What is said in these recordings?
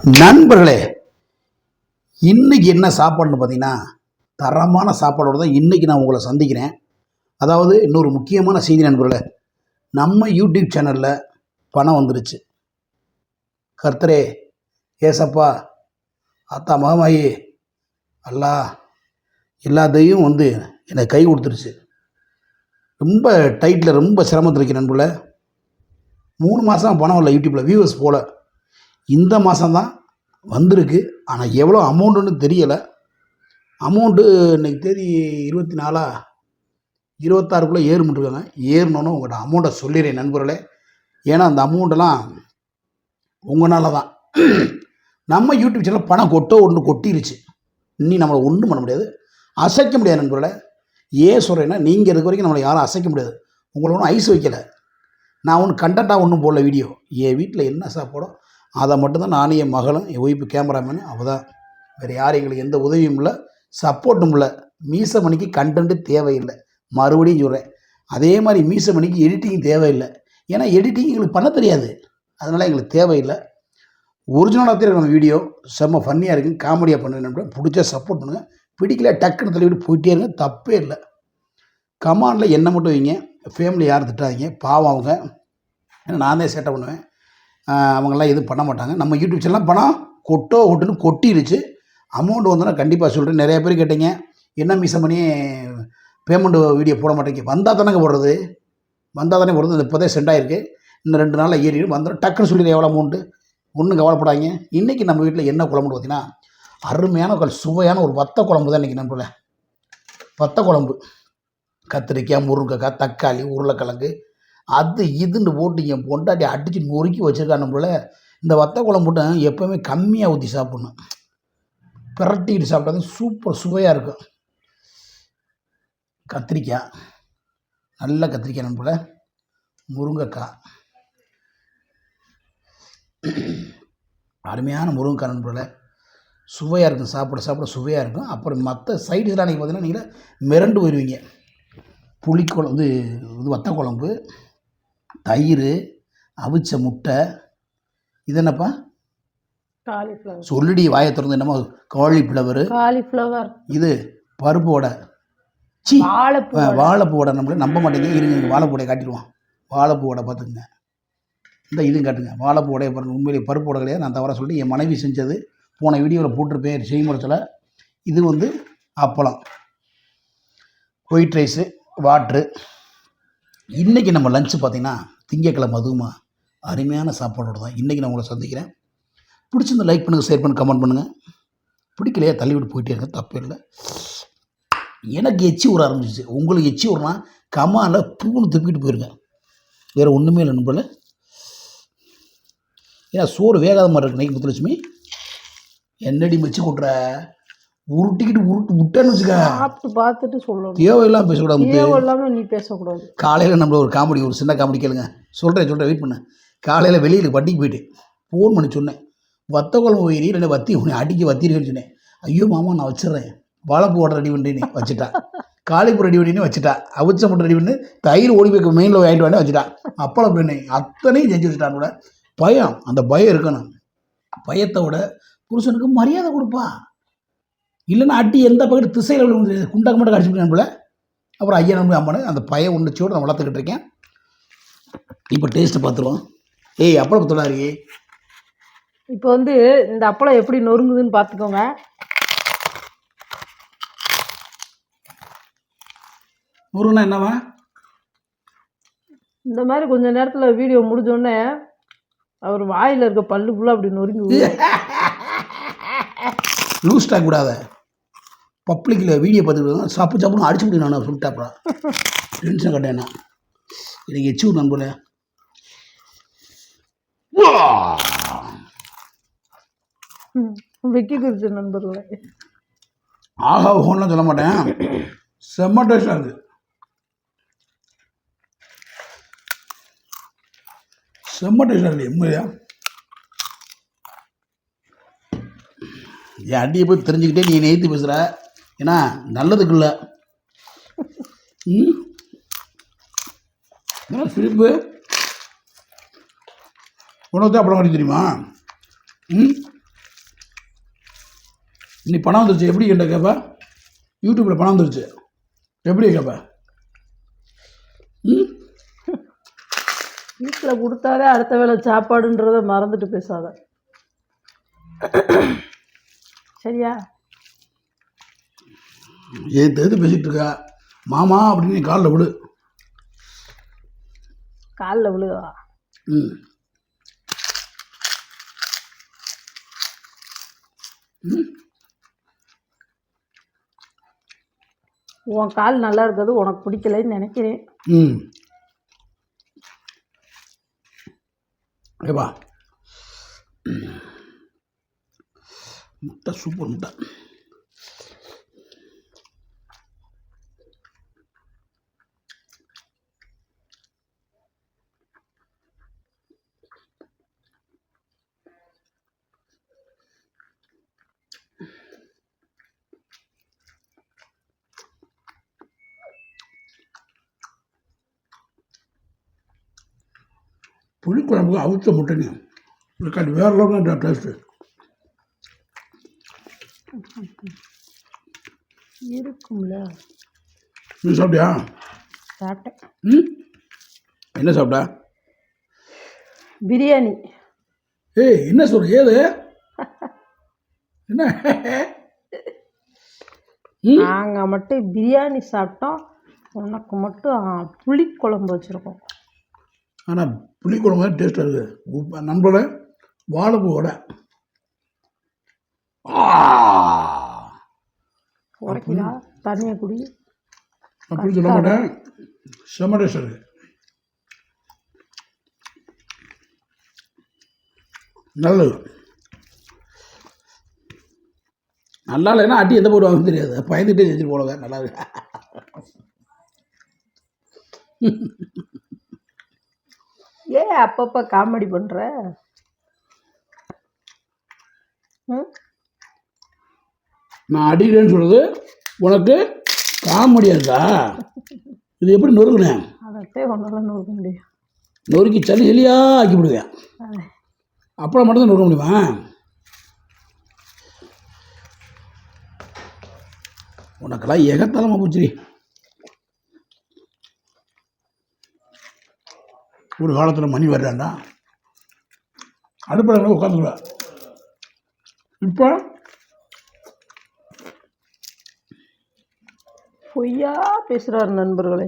நண்பர்களே இன்னைக்கு என்ன சாப்பாடுன்னு பார்த்தீங்கன்னா தரமான சாப்பாடோட தான் இன்றைக்கி நான் உங்களை சந்திக்கிறேன். அதாவது இன்னொரு முக்கியமான செய்தி நண்பர்களே நம்ம யூடியூப் சேனலில் பணம் வந்துருச்சு. கர்த்தரே ஏசப்பா அத்தா மகமாயி அல்லா எல்லாத்தையும் வந்து எனக்கு கை கொடுத்துருச்சு. ரொம்ப டைட்டில் ரொம்ப சிரமத்தில் இருக்கேன் நண்பர்களே. மூணு மாதம் பணம் இல்லை யூடியூப்பில் வியூவர்ஸ் போல். இந்த மாதம்தான் வந்திருக்கு. ஆனால் எவ்வளோ அமௌண்ட்டுன்னு தெரியலை. அமௌண்ட்டு இன்னைக்கு தேதி இருபத்தி நாலா இருபத்தாறுக்குள்ளே ஏறுமுட்டுருக்காங்க ஏறணுன்னு உங்கள்கிட்ட அமௌண்ட்டை சொல்லிடுறேன் நண்பர்களே. ஏன்னா அந்த அமௌண்ட்டெல்லாம் உங்களால தான் நம்ம யூடியூப் சேனல் பணம் கொட்டோ ஒன்று கொட்டிருச்சு. இன்னி நம்மளை ஒன்றும் பண்ண முடியாது. அசைக்க முடியாது நண்பர்களே. ஏன் சொல்கிறேன்னா நீங்கள் இருக்க வரைக்கும் நம்மளை யாரும் அசைக்க முடியாது. உங்களை ஒன்றும் ஐஸ் வைக்கலை. நான் ஒன்றும் கண்டென்ட்டாக ஒன்றும் போடல வீடியோ என் வீட்டில் என்ன சாப்பாடோ அதை மட்டும்தான் நானும் என் மகளும் என் ஒய்ஃபு கேமராமேனு அவள் தான் வேறு யாரும் எங்களுக்கு எந்த உதவியும் இல்லை சப்போர்ட்டும் இல்லை. மீசமணிக்கு கண்டென்ட்டு தேவையில்லை. மறுபடியும் சொல்கிறேன் அதே மாதிரி மீசமணிக்கு எடிட்டிங் தேவையில்லை. ஏன்னா எடிட்டிங் எங்களுக்கு பண்ண தெரியாது. அதனால் எங்களுக்கு தேவையில்லை. ஒரிஜினலாக தான் வீடியோ செம்ம ஃபன்னியாக இருக்குது காமெடியாக பண்ணுங்க. பிடிச்சா சப்போர்ட் பண்ணுங்கள் பிடிக்கல டக்குன்னு தள்ளிவிட்டு போயிட்டே இருங்க. தப்பே இல்லை. கமாண்டில் என்ன மட்டும் வைங்க? ஃபேமிலி யார் திட்டாதீங்க. பாவம் அவங்க. ஏன்னா நான் தான் சேட்டை பண்ணுவேன். அவங்கெல்லாம் எதுவும் பண்ண மாட்டாங்க. நம்ம யூடியூப் சேனல்லாம் பணம் கொட்டோ கொட்டுன்னு கொட்டிருச்சு. அமௌண்ட் வந்தோன்னா கண்டிப்பாக சொல்கிறேன் நிறைய பேர் கேட்டீங்க. என்ன மிஸ் பண்ணி பேமெண்ட் வீடியோ போட மாட்டேங்க. வந்தால் தானேங்க போடுறது? வந்தால் தானே போடுறது? இப்போதே சென்ட் ஆகிருக்கு இன்னும் ரெண்டு நாளில் ஏறி வந்துடும் டக்குன்னு சொல்லிடு எவ்வளோ அமௌண்ட்டு ஒன்றும் கவலைப்படாதீங்க. இன்றைக்கி நம்ம வீட்டில் என்ன குழம்புன்னு பார்த்தீங்கன்னா அருமையான ஒரு சுவையான ஒரு வத்த குழம்பு தான் இன்றைக்கி நம்மள வத்த குழம்பு. கத்திரிக்காய் முருங்கைக்காய் தக்காளி உருளைக்கிழங்கு அது இதுன்னு போட்டு என் பொண்டாட்டி அடித்து நொறுக்கி வச்சுருக்கான் நம்மள இந்த வத்த குழம்பு மட்டும் எப்போவுமே கம்மியாக ஊற்றி சாப்பிட்ணும். பிரட்டிட்டு சாப்பிட்டா தான் சூப்பர் சுவையாக இருக்கும். கத்திரிக்காய் நல்ல கத்திரிக்காய் நம்மள முருங்கைக்காய். அருமையான முருங்கைக்காய் நண்பர்களே சுவையாக இருக்கும். சாப்பிட சாப்பிட சுவையாக இருக்கும். அப்புறம் மற்ற சைடு நீங்கள் பார்த்தீங்கன்னா நீங்கள் மிரண்டு போயிடுவீங்க புளிக்குழம்பு இது வத்த குழம்பு. தயிர் அவிச்ச முட்டை இது என்னப்பா? காலிஃப்ளவர். சொல்லிடி வாயை திறந்து என்னமோ காலிஃப்ளவர். காலிஃப்ளவர். இது பருப்பு வடை. சி வாழைப்பூ வாழைப்பூ வடை நம்மள நம்ப மாட்டேங்க இருங்க வாழைப்பூ வடையை காட்டிடுவோம். வாழைப்பூ வடை பார்த்துக்குங்க. இந்த இதுவும் காட்டுங்க. வாழைப்பூ வடையை பாருங்கள் உண்மையிலேயே பருப்பு வடை கிடையாது. நான் தவறாக சொல்லி என் மனைவி செஞ்சது. போன வீடியோவில் போட்டிருப்பேன். செய்முறைத்தில் இது வந்து அப்பளம். White rice water. இன்றைக்கி நம்ம லஞ்சு பார்த்தீங்கன்னா திங்கக்கிழமை அதுவுமா. அருமையான சாப்பாடோட தான். இன்றைக்கி நான் உங்களை சந்திக்கிறேன். பிடிச்சிருந்த லைக் பண்ணுங்கள் ஷேர் பண்ணுங்கள் கமெண்ட் பண்ணுங்கள் பிடிக்கலையா தள்ளி விட்டு போயிட்டே இருங்க தப்பு இல்லை. எனக்கு எச்சி ஊற ஆரம்பிச்சிச்சு உங்களுக்கு எச்சி ஊறினா கமால பூன்னு துப்பிக்கிட்டு போயிருக்கேன் வேறு ஒன்றுமே இல்லை நண்பர்களே. ஏன்னா சோறு வேகாத மாதிரி இருக்கு நைக்கு முத்துலட்சுமி. என்னடி மச்சு கொட்டுற? உருட்டிக்கிட்டு உருட்டு விட்டேன்னு வச்சுக்க. சாப்பிட்டு பார்த்துட்டு சொல்லணும். தேவையெல்லாம் பேசக்கூடாது முத்து தேவை இல்லாம நீ பேசக்கூடாது. காலையில் நம்மள ஒரு காமெடி ஒரு சின்ன காமெடி கேளுங்க. சொல்கிறேன் சொல்கிறேன் வெயிட் பண்ண. காலையில் வெளியில் வட்டிக்கு போயிட்டு ஃபோன் பண்ணி சொன்னேன். வத்த குழம்பு போயிரி இல்லை வத்தி உன்னை அடிக்க வத்திருக்கேன்னு சொன்னேன். ஐயோ மாமா நான் வச்சிடுறேன். வாழைப்பூ ஓட ரெடி பண்ணிட்டு வச்சுட்டா. காளிப்பூ ரெடி பண்ணி வச்சுட்டா. அவிச்ச மட்டும் ரெடி பண்ணி தயிர் ஓடி போய் மெயினில் வாங்கிட்டு வந்து வச்சுட்டா. அப்பளம் பெண்ணை. அத்தனையும் செஞ்சு வச்சுட்டான் கூட பயம். அந்த பயம் இருக்கணும். பயத்தை விட புருஷனுக்கு மரியாதை கொடுப்பா. இல்லைன்னா அடி எந்த பக்கத்து திசையில் விழுந்து குண்டாக்கு மட்டும் அடிச்சுட்டு போல. அப்புறம் ஐயா நம்பி அம்மனு அந்த பய உணர்ச்சியோடு நான் வளர்த்துக்கிட்டு இருக்கேன். இப்போ டேஸ்ட்டு பார்த்துருவோம். ஏய் அப்பளம் தொடாரி இப்போ வந்து இந்த அப்பளம் எப்படி நொறுங்குதுன்னு பார்த்துக்கோங்க. முருகனா என்னவா? இந்த மாதிரி கொஞ்ச நேரத்துல வீடியோ முடிஞ்சோடனே அவர் வாயில இருக்க பல்லு ஃபுல்லாக அப்படி நொறுங்கி. லூஸ் டாக் விடாத. பப்ளிக்கில் வீடியோ பார்த்துட்டு சப்பு சப்புன்னு அடிச்சு முடியும் நான் சொல்லிட்டாப்பா டென்ஷன் கட்டேன்னா. எனக்கு எச்சு விடணும் போல. வெக்கி குறிச்ச நண்பர்களே. ஆஹா ஓன்லாம் சொல்ல மாட்டேன். செம்ம டேஸ்டாக இருக்குது செம்ம டேஸ்டாக இருக்குது எம்மையா என் அடியை போய் தெரிஞ்சுக்கிட்டே நீ நேர்த்தி பேசுகிற ஏன்னா நல்லதுக்கு இல்லை ம் சிரிப்பு? உனக்கு தான் அப்புறம் தெரியுமா? ம்? நீ பணம் வந்துருச்சு எப்படி கேட்ட கேப்பா? யூடியூப்பில் பணம் வந்துருச்சு. எப்படி கேப்பா? ம்? வீட்டில் கொடுத்தாலே அடுத்த வேளை சாப்பாடுன்றத மறந்துட்டு பேசாத. சரியா? ஏத்து எது பேசிகிட்டு இருக்கா? மாமா அப்படின்னு நீ காலில் விடு. காலில் விழுவா? ம். உன் கால் நல்லா இருக்கிறது உனக்கு பிடிக்கலைன்னு நினைக்கிறேன். ம். ஏப்பா முட்டை சூப்பர் முட்டை. புளிக்குழம்புக்கு அவிச்ச முட்டைங்க. இருக்காது வேறு லெவலில் டேஸ்ட்டு இருக்கும்ல. நீ சாப்பிட்டியா? சாப்பிட்டேன். ம்? என்ன சாப்பிட்டா? பிரியாணி. ஏய் என்ன சொல்ற ஏது? என்ன? நாங்கள் மட்டும் பிரியாணி சாப்பிட்டோம். உனக்கு மட்டும் புளி குழம்பு வச்சுருக்கோம். ஆனால் புளிக்குழம்பு தான் டேஸ்ட்டாக இருக்குது உப்பு நண்பர்களே வாழைப்பூ வடை. தண்ணியை குடி. அப்படி சொல்ல மாட்டேன். செம்ம டேஸ்ட் இருக்கு நல்லது. நல்லா இல்லைன்னா அடி எந்த போடுவாங்கன்னு தெரியாது. பயந்துட்டே செஞ்சுட்டு போடுவாங்க நல்லா இருக்கு ஏன் அப்பப்போ காமெடி பண்ணுற நான் அடிக்கிறேன்னு சொல்கிறது உனக்கு காமெடியா இருக்கா இது எப்படி நொறுக்குனேன்? அதைத்தே ஒன்றால் நொறுக்க முடியும். நொறுக்கி சளி சளியாக ஆக்கி விடுவேன். அதை அப்புறம் மட்டும்தான் நொறுக்க முடியுமா? உனக்கெல்லாம் எகத்தலமாக போச்சு. ஒரு காலத்தில் மணி வர்றாண்டா அடுப்பில் உட்காந்துருவா இப்போ பொய்யா பேசுகிறாரு நண்பர்களே.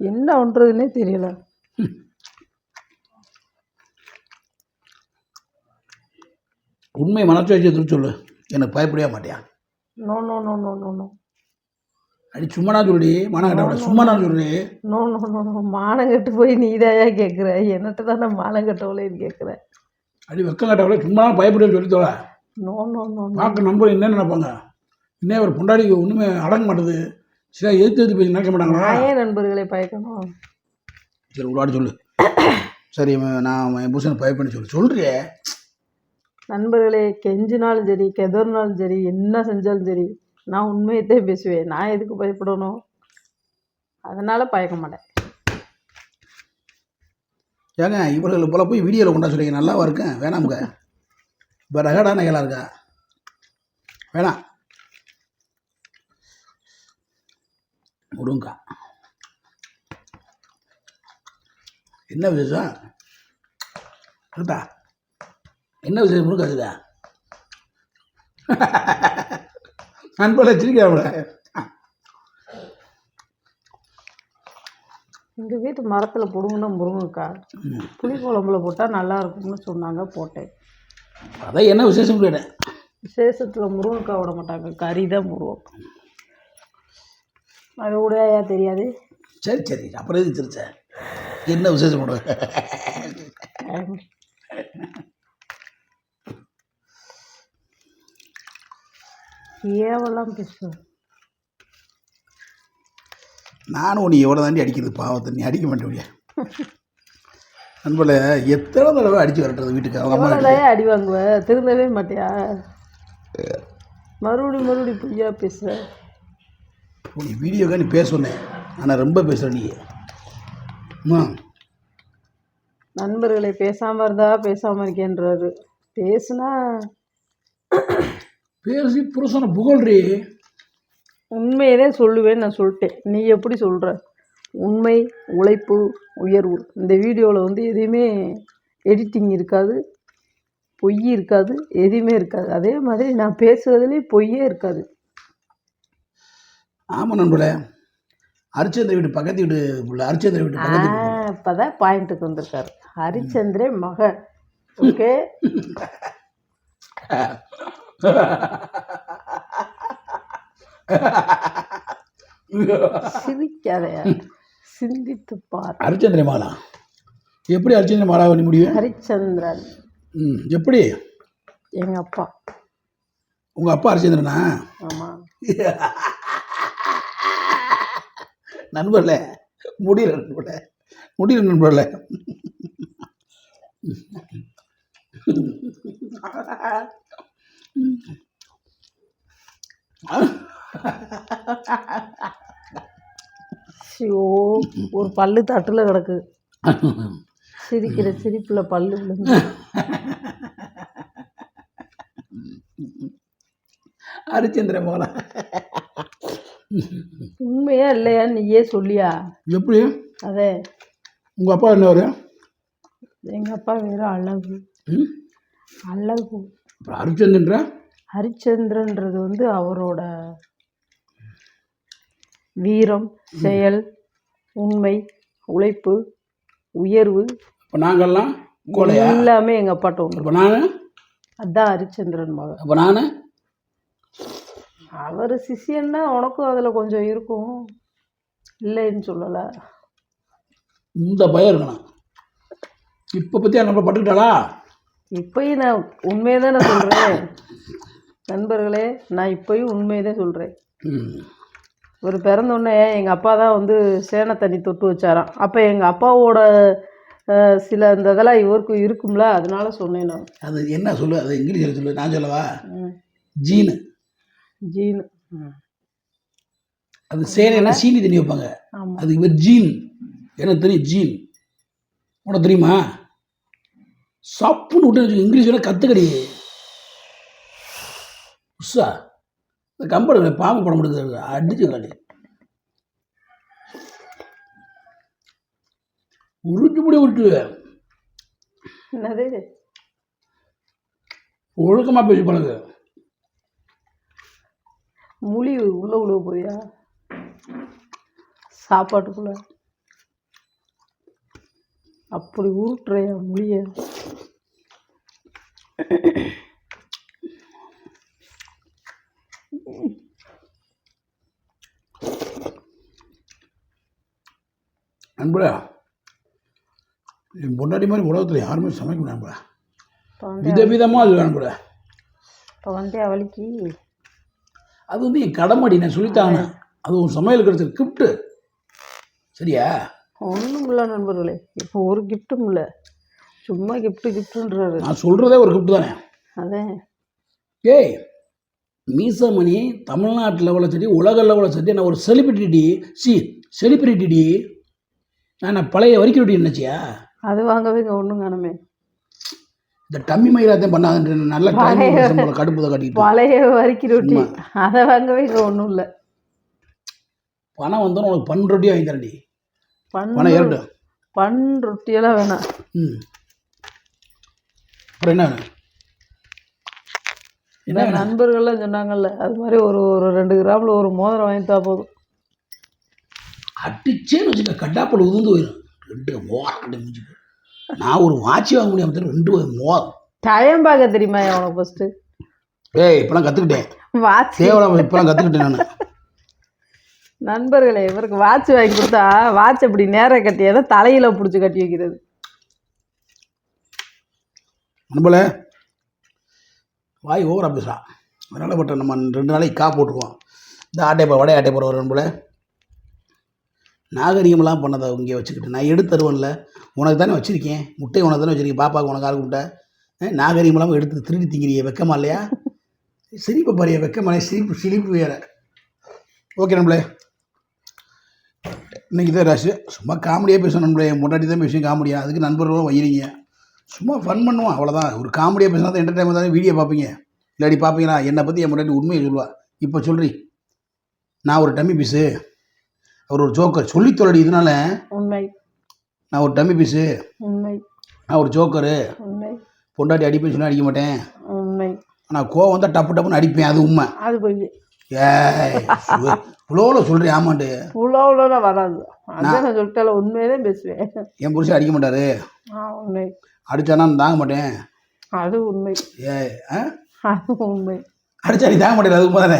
என்ன பண்ணுறதுன்னே தெரியல. உண்மை மனசாட்சி எதிர்த்து சொல்லு. எனக்கு பயப்படவே மாட்டியா? No no no no no no அடி சும்மானா சொல்லி மனம் கட்ட சும்மா நான் சொல்லி நோ நோ நோ நோ மானம் கட்டு போய் நீதாயா கேட்குற என்னட்ட தானே மானம் கட்டவளேன்னு கேட்குற அடி வெக்கம் கட்டவளே. சும்மா பயப்படுன்னு சொல்லி தோல. No no no no. பார்க்க நம்பர் என்ன நினைப்பாங்க? இன்னும் ஒரு பொண்டாடிக்கு ஒன்றுமே அடங்க மாட்டுது. சரி எதிர்த்து எதிர்த்து பேசி நினைக்க மாட்டாங்களா? நான் ஏன் நண்பர்களை பயக்கணும். சரி ஒரு சொல்லு. சரி நான் என் புருஷனை பயப்பண்ணி சொல்லு. சொல்றியே. நண்பர்களே கெஞ்சினாலும் சரி கெதறினாலும் சரி என்ன செஞ்சாலும் சரி நான் உண்மையத்தான் பேசுவேன். நான் எதுக்கு பயப்படணும்? அதனால் பயக்க மாட்டேன். ஏங்க இவர்கள் போல போய் வீடியோவில் கொண்டா சொல்லிங்க நல்லாவா இருக்கேன்? வேணாமுங்க. இப்போ ரகடா நகைலாம் இருக்கா? வேணாம். முருங்கா. என்ன விசேஷம்? இருக்கா என்ன விசேஷம் முருங்கா இருக்குதா நண்பர்களை சிரிக்கிறாங்கள எங்கள் வீட்டு மரத்தில் பிடுங்கின முருங்கைக்காய் புளி குழம்புல போட்டால் நல்லா இருக்கும்னு சொன்னாங்க போட்டேன். அதான் என்ன விசேஷம் கேட்டேன். விசேஷத்தில் முருங்கைக்காய் விட மாட்டாங்க கறி தான் போடுவோம். அது கூடயா தெரியாது. சரி சரி அப்புறம் எதுக்கு சிரிச்ச என்ன விசேஷம் பண்ணுவேன் ஏவெல்லாம் பேசுவேன் நானும் உன்னை எவ்வளோ தாண்டி அடிக்கிறது பாவத்தை. நீ அடிக்க மாட்டேன் நண்பர்களே எத்தனை தடவை அடிச்சு வரட்டுறது வீட்டுக்கு? அவங்க அம்மா அடி வாங்குவ? திருந்தவே மாட்டியா? மறுபடி மறுபடி பொய்யா பேசுற? நீ வீடியோக்காக நீ பேச சொன்னேன். ஆனால் ரொம்ப பேசுகிற நீ. நண்பர்களை பேசாமல் இருந்தா பேசாமல் இருக்கேன்றாரு. பேசுனா பேசி புருஷனை புகழ்றி. உண்மையதே சொல்லுவேன் நான் சொல்லிட்டேன். நீ எப்படி சொல்கிற உண்மை உழைப்பு உயர்வு. இந்த வீடியோவில் வந்து எதுவுமே எடிட்டிங் இருக்காது பொய் இருக்காது எதுவுமே இருக்காது. அதே மாதிரி நான் பேசுறதுலேயும் பொய்யே இருக்காது. ஆமாம் நண்பர்களே. ஹரிச்சந்திர வீட்டு பக்கத்து வீட்டு புள்ள ஹரிச்சந்திர வீட்டு பக்கத்து. இப்போ தான் பாயிண்ட்டுக்கு வந்திருக்காரு. ஹரிச்சந்திரே மக ஓகே சிரிக்காதையா சிந்தித்து பார். ஹரிச்சந்திர மாலா. எப்படி ஹரிச்சந்திர மாலா பண்ணி முடியும்? ஹரிச்சந்திரன். ம் எப்படி? எங்கள் அப்பா. உங்கள் அப்பா ஹரிச்சந்திரனா ஆமாம் நண்பர்களே முடியல நண்பர்களே முடியல நண்பர்களே. ஐயோ ஒரு பல்லு தட்டில் கிடக்கு. சிரிக்கிற சிரிப்பில் பல்லு விழுந்து. ஹரிச்சந்திர மாலா உண்மையா இல்லையா நீயே சொல்லியா? எப்படி? அதே. உங்கள் அப்பா என்ன வரும் எங்கள் அப்பா வெறும் அழகு. அழகு. அப்புறம் ஹரிச்சந்திரன்ற? ஹரிச்சந்திரன்றது வந்து அவரோட வீரம் செயல் உண்மை உழைப்பு உயர்வு. இப்போ நாங்கள்லாம் கோலையா எல்லாமே எங்கள் அப்பாட்ட உண்டு. இப்போ நான்? அதான் ஹரிச்சந்திரன் மகன். அப்போ நான்? அவர் சிஷியன்னா உனக்கும் அதில் கொஞ்சம் இருக்கும். இல்லைன்னு சொல்லலை. இந்த பயம் இருக்கணும். இப்போ பற்றி நம்ம பட்டுக்கிட்டாளா? இப்பயும் நான் உண்மையை தானே சொல்கிறேன் நண்பர்களே நான் இப்பயும் உண்மையை தான் சொல்கிறேன் ஒரு பிறந்தோடனே எங்கள் அப்பா தான் வந்து சேனை தண்ணி தொட்டு வச்சாராம். அப்போ எங்கள் அப்பாவோட சில இந்த இதெல்லாம் இவருக்கு இருக்கும்ல அதனால சொன்னேன் நான். அது என்ன சொல்லு? அது இங்கிலீஷில் சொல்லு நான் சொல்லவா. ஜீனு. ஜீனு. அது சேனைனா சீனி தண்ணி வைப்பாங்க. ஆமாம் அது இவர் ஜீன். எனக்கு தெரியும் ஜீன். உனக்கு தெரியுமா? சப்புன்னு விட்டு இங்கிலீஷ் வேணா கற்றுக்கடி உஷா இந்த கம்பெனி பாம்பு படம் எடுக்கிறது அடிச்சு காட்டி உருட்டு முடி உருட்டு என்னது? ஒழுக்கமாக பேசி பழகு. முழி உள்ளே விழுவ போறியா? சாப்பாட்டுக்குள்ள. அப்படி உருட்டுறையா மொழிய? என் பொண்டாட்டி மாதிரி உலகத்தில் யாருமே சமைக்க வந்து விதவிதமாக அது வேணும் கூட. இப்போ வந்து அவளுக்கு. அது வந்து என் கடமாடி நான் சொல்லித்தாங்க அது உன் சமையல் கிடைச்ச கிஃப்ட்டு சரியா? ஒன்றும் இல்லை நண்பர்களே. இப்போ ஒரு கிஃப்ட்டும் இல்லை சும்மா கிஃப்ட்டு கிஃப்ட்டுன்றாரு நான் சொல்கிறதே ஒரு கிஃப்ட் தானே? அதே. ஏய் மீசமணி தமிழ்நாட்டு லெவலில் சரி உலக லெவலில் சரி நான் ஒரு செலிபிரிட்டி சி செலிபிரிட்டி நான் நான் பழைய வரிக்க ரொட்டி நினச்சியா? அது வாங்கவே இங்கே ஒன்றும் காணுமே. இந்த டம்மி மயிலாத்தையும் பண்ணாதுன்ற நல்ல கடுப்பு தான் கட்டிக்கிட்டு. பழைய வரிக்கி ரொட்டி அதை வாங்கவே இங்கே ஒன்றும் இல்லை. பணம் வந்தோன்னு உனக்கு பன் ரொட்டி வாங்கி தரேன்டி. பண் பணம் ஏறட்டும். பண் ரொட்டியெல்லாம் வேணாம். ம். அப்புறம் என்ன வேணும்? என்ன நண்பர்கள்லாம் சொன்னாங்கல்ல அது மாதிரி ஒரு ஒரு ரெண்டு கிராமில் ஒரு மோதிரம் வாங்கித்தா போதும். அடிச்சேன்னு வச்சுக்க கட்டாப்பல் உதிர்ந்து போயிடும் ரெண்டு கட்டி முடிஞ்சு நான் ஒரு வாட்சி வாங்க முடியாம தெரியும் ரெண்டு மோரம் டைம் பார்க்க தெரியுமா உனக்கு ஃபஸ்ட்டு ஏய் இப்போலாம் கற்றுக்கிட்டேன் வாட்ச். கேவலம் இப்போலாம் கற்றுக்கிட்டேன் நான். நண்பர்களே இவருக்கு வாட்ச் வாங்கி கொடுத்தா வாட்ச் அப்படி நேராக கட்டியானா தலையில பிடிச்சி கட்டி வைக்கிறது. நண்பல வாய் ஓவரா பேசுகிறான் அதனால் பட்ட நம்ம ரெண்டு நாளைக்கு கா போட்டுருவோம் இந்த ஆட்டை போ வடை ஆட்டை போகிற ஒரு நண்பல நாகரிகமெல்லாம் பண்ணதை இங்கே வச்சுக்கிட்டு. நான் எடுத்து தருவேன்ல. உனக்கு தானே வச்சுருக்கேன். முட்டை உனக்கு தானே வச்சுருக்கேன். பாப்பாவுக்கு உனக்கு ஆள் முட்டை நாகரிகமெல்லாம் எடுத்து திருடி திங்கிறிய வெக்கமா இல்லையா? சிரிப்பை பாரியா வெக்கமா சிரிப்பு சிரிப்பு வேற. ஓகே நண்பளே இன்னைக்கு தான் ராசு சும்மா காமெடியாக பேசணும் நண்பளே முன்னாடி தான் பேசுவேன் காமெடியாக அதுக்கு நண்பர்களும் வைக்கிறீங்க சும்மா ஃபன் பண்ணுவோம் அவ்வளோதான் ஒரு காமெடியாக பேசினா தான் என்டர்டைன்மெண்ட் தானே வீடியோ பார்ப்பீங்க. இல்லாடி பார்ப்பீங்களா? என்னை பற்றி என் முன்னாடி உண்மையை சொல்லுவா. இப்போ சொல்றி. நான் ஒரு டம்மி பீஸு அவர் ஒரு ஜோக்கர் சொல்லி தொல்லடி இதனால உண்மை. நான் ஒரு டம்மி பீஸு உண்மை. நான் ஒரு ஜோக்கரு உண்மை. பொண்டாட்டி அடிப்பேன்னு சொன்னா அடிக்க மாட்டேன். உண்மை. ஆனால் கோவம் வந்தால் டப்பு டப்புன்னு அடிப்பேன். அது உண்மை. அது போய் ஏய் இவ்வளோ சொல்கிறேன் ஆமாண்டு. இவ்வளோ வராது. அதான் நான் சொல்லிட்டால உண்மையிலே பேசுவேன். என் புருஷன் அடிக்க மாட்டாரு. உண்மை. அடித்தானா தாங்க மாட்டேன். அது உண்மை. ஆ? அது உண்மை. அடிச்சா நீ தாங்க மாட்டேன் அது உண்மை தானே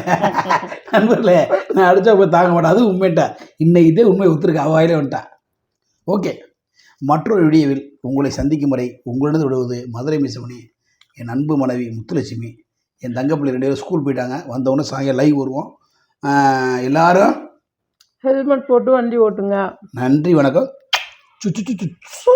நண்பர்களே நான் அடித்தா போய் தாங்க மாட்டேன் அது உண்மைட்டா இன்னைக்கு இதே உண்மை ஒத்துருக்கு அவ வாயிலே வந்துட்டா. ஓகே. மற்றொரு வீடியோவில் உங்களை சந்திக்கும் வரை உங்களிடம் விடுவது மதுரை மிசமணி என் அன்பு மனைவி முத்துலட்சுமி என் தங்கப்பிள்ளை ரெண்டு பேரும் ஸ்கூல் போயிட்டாங்க. வந்தவொடனே சாயங்காலம் லைவ் வருவோம். எல்லாரும் ஹெல்மெட் போட்டு வண்டி ஓட்டுங்க. நன்றி வணக்கம். சு சு சு சு சு.